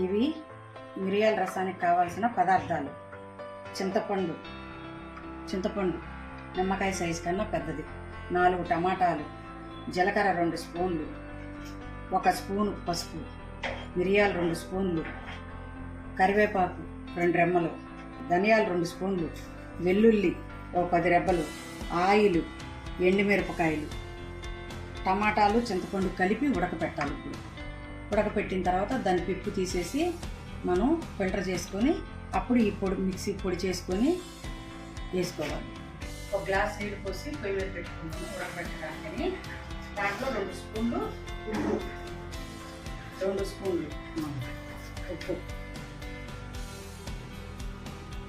ఇవి మిరియాల రసానికి కావాల్సిన పదార్థాలు. చింతపండు చింతపండు నిమ్మకాయ సైజు కన్నా పెద్దది. నాలుగు టమాటాలు జీలకర్ర రెండు స్పూన్లు ఒక స్పూను పసుపు మిరియాలు రెండు స్పూన్లు కరివేపాకు రెండు రెమ్మలు ధనియాలు రెండు స్పూన్లు వెల్లుల్లి ఒక పది రెబ్బలు ఆయిలు ఎండుమిరపకాయలు టమాటాలు చింతపండు కలిపి ఉడకపెట్టాలి ఇప్పుడు. ఉడకపెట్టిన తర్వాత దాని పిప్పు తీసేసి మనం ఫిల్టర్ చేసుకొని అప్పుడు ఈ పొడి మిక్సీ పొడి చేసుకొని వేసుకోవాలి. ఒక గ్లాస్ నీళ్ళు పోసి పొయ్యి మీద పెట్టుకుంటాము ఉడకబెట్టడానికి దాంట్లో రెండు స్పూన్లు ఉప్పు. రెండు స్పూన్లు ఉప్పు.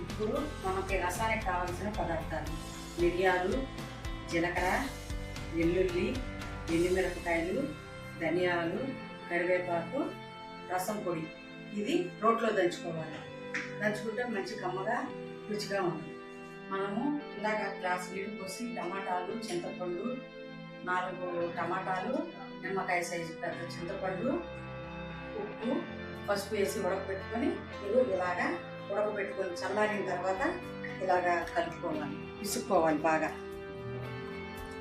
ఇప్పుడు మనకి రసానికి కావాల్సిన పదార్థాలు మిరియాలు జీలకర్ర వెల్లుల్లి ఎండుమిరపకాయలు ధనియాలు కరివేపాకు రసం పొడి. ఇది రోట్లో దంచుకోవాలి. దంచుకుంటే మంచి కమ్మగా రుచిగా ఉంటుంది. మనము ఇందాక గ్లాస్ నీళ్ళు పోసి టమాటాలు చింతపండు నాలుగు టమాటాలు నిమ్మకాయ సైజు పెద్ద చింతపండు ఉప్పు పసుపు వేసి ఉడకబెట్టుకొని ఇలాగా ఉడకబెట్టుకొని చల్లారిన తర్వాత ఇలాగా కలుపుకోవాలి. పిసుక్కోవాలి బాగా.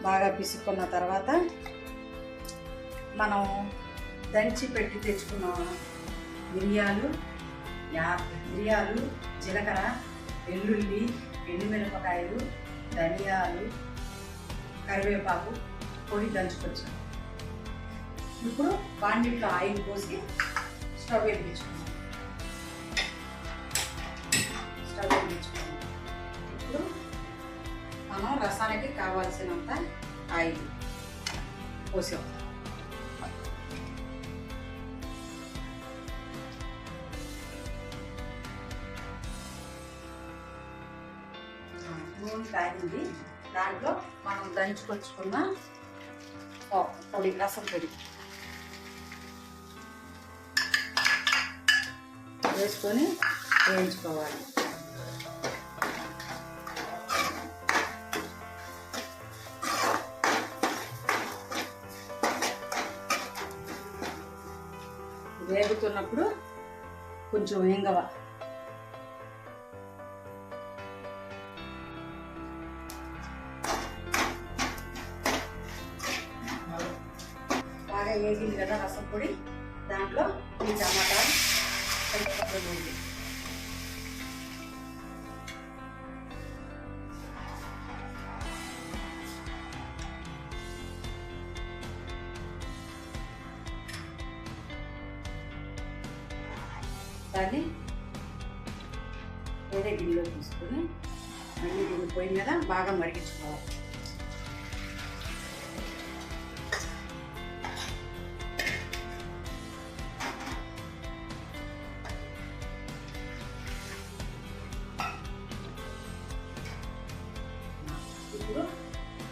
బాగా పిసుక్కున్న తర్వాత మనం దంచి పెట్టి తెచ్చుకున్నాను మిరియాలు యా మిరియాలు జీలకర్ర వెల్లుల్లి ఎండుమిరపకాయలు ధనియాలు కరివేపాకు పొడి దంచుకొచ్చాను ఇప్పుడు బాండిట్లో ఆయిల్ పోసి స్టవ్ వెలిగించుకున్నాం స్టవ్ వెలిగించుకున్నాం ఇప్పుడు మనం రసానికి కావాల్సినంత ఆయిల్ పోసాం నూనె కాగింది. దాంట్లో మనం దంచుకొచ్చుకున్న పొడి రసం పొడి. వేసుకొని వేయించుకోవాలి. వేగుతున్నప్పుడు కొంచెం ఇంగవ బాగా వేగింది కదా రసం పొడి. దాంట్లో ఈ టమాటా ఉంది దాన్ని వేరే గిన్నెలో తీసుకొని మళ్ళీ దీన్ని పొయ్యి మీద బాగా మరిగించుకోవాలి.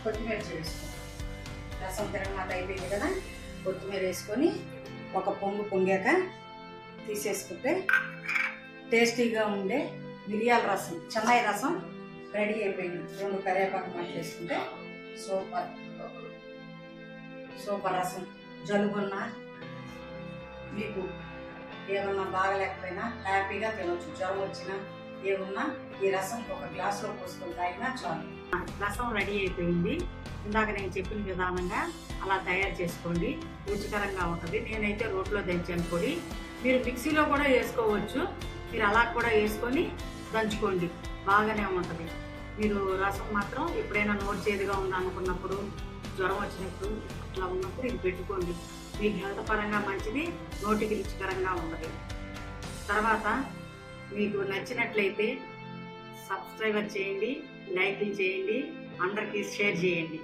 కొత్తిమీర వేసుకోవాలి రసం తిరగమాత అయిపోయింది కదా కొత్తిమీర వేసుకొని ఒక పొంగు పొంగాక తీసేసుకుంటే టేస్టీగా ఉండే మిరియాల రసం చెన్నై రసం రెడీ అయిపోయింది. రెండు కరివేపాకు మట్టి వేసుకుంటే సూపర్. సూపర్ రసం. జలుబున్న మీకు ఏమన్నా బాగలేకపోయినా హ్యాపీగా తినవచ్చు జ్వరం వచ్చినా ఏమున్నా ఈ రసం ఒక గ్లాసులో పోసుకొని తాగినా చాలు. రసం రెడీ అయిపోయింది. ఇందాక నేను చెప్పిన విధానంగా అలా తయారు చేసుకోండి. రుచికరంగా ఉంటుంది. నేనైతే రోట్లో దంచాను పొడి. మీరు మిక్సీలో కూడా వేసుకోవచ్చు. మీరు అలా కూడా వేసుకొని దంచుకోండి. బాగానే ఉంటుంది. మీరు రసం మాత్రం ఎప్పుడైనా నోట్ చేదుగా ఉందనుకున్నప్పుడు జ్వరం వచ్చినప్పుడు అట్లా ఉన్నప్పుడు ఇది పెట్టుకోండి. మీకు హెల్త్ పరంగా మంచిది నోటికి రుచికరంగా ఉంటుంది. తర్వాత మీకు నచ్చినట్లయితే సబ్స్క్రైబర్ చేయండి లైక్లు చేయండి అందరికీ షేర్ చేయండి.